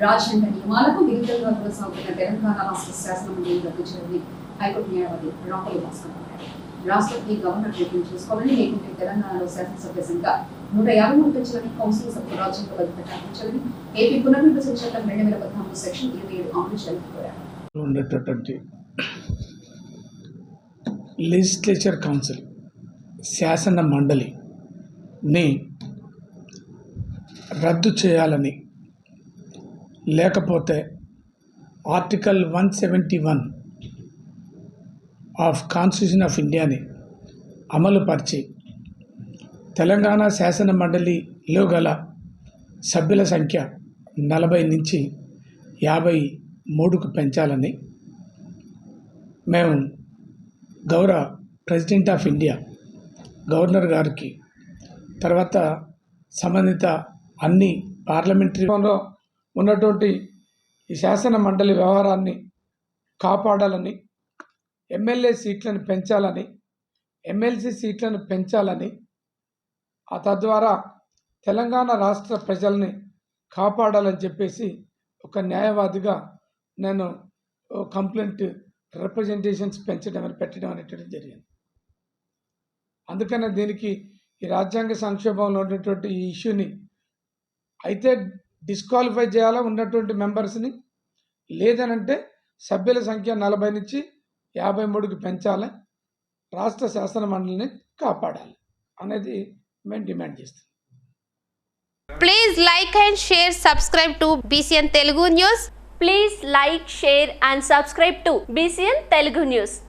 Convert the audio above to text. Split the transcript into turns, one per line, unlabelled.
రాజ్యాంగ నియమాలకు విరుద్ధంగా కొనసాగుతున్న తెలంగాణ రాష్ట్ర శాసనమండలి రద్దు చేయాలని హైకోర్టు న్యాయవాది రాహుల్ భాస్కర్ అన్నారు రాష్ట్రపతి గవర్నర్ జోక్యం చేసుకోవాలని లేకుంటే తెలంగాణలో శాసనసభ్య సంఖ్య నూట యాభై మూడు పెంచాలని కౌన్సిల్ సభ్యులు రాజ్యాంగ బద్దత కల్పించాలని ఏపీ పునర్విభజన చట్టం రెండు వేల పద్నాలుగు సెక్షన్ ఇరవై ఏడు అమలు చేయాలని కోరారు.
ఉండేటటువంటి లెజిస్లేచర్ కౌన్సిల్ శాసన మండలిని రద్దు చేయాలని లేకపోతే article one seventy one of constitution of ఇండియాని అమలుపరిచి తెలంగాణ శాసన మండలిలో గల సభ్యుల సంఖ్య నలభై నుంచి యాభై మూడుకు పెంచాలని మేము గౌరవ ప్రెసిడెంట్ ఆఫ్ ఇండియా గవర్నర్ గారికి తర్వాత సంబంధిత అన్ని పార్లమెంటరీలో ఉన్నటువంటి ఈ శాసన మండలి వ్యవహారాన్ని కాపాడాలని ఎమ్మెల్యే సీట్లను పెంచాలని ఎమ్మెల్సీ సీట్లను పెంచాలని ఆ తద్వారా తెలంగాణ రాష్ట్ర ప్రజల్ని కాపాడాలని చెప్పేసి ఒక న్యాయవాదిగా నేను ఓ కంప్లైంట్ రిప్రజెంటేషన్స్ పెంచడం అని పెట్టడం అనేటువంటి జరిగింది. అందుకనే దీనికి ఈ రాజ్యాంగ సంక్షోభంలో ఉన్నటువంటి ఈ ఇష్యూని అయితే డిస్క్వాలిఫై చేయాలా ఉన్నటువంటి మెంబర్స్ని లేదనంటే సభ్యుల సంఖ్య నలభై నుంచి యాభై మూడుకి పెంచాలి. రాష్ట్ర శాసన మండలిని కాపాడాలి అనేది మేము డిమాండ్ చేస్తాం
please like and share subscribe to BCN Telugu news
please like share and subscribe to BCN Telugu news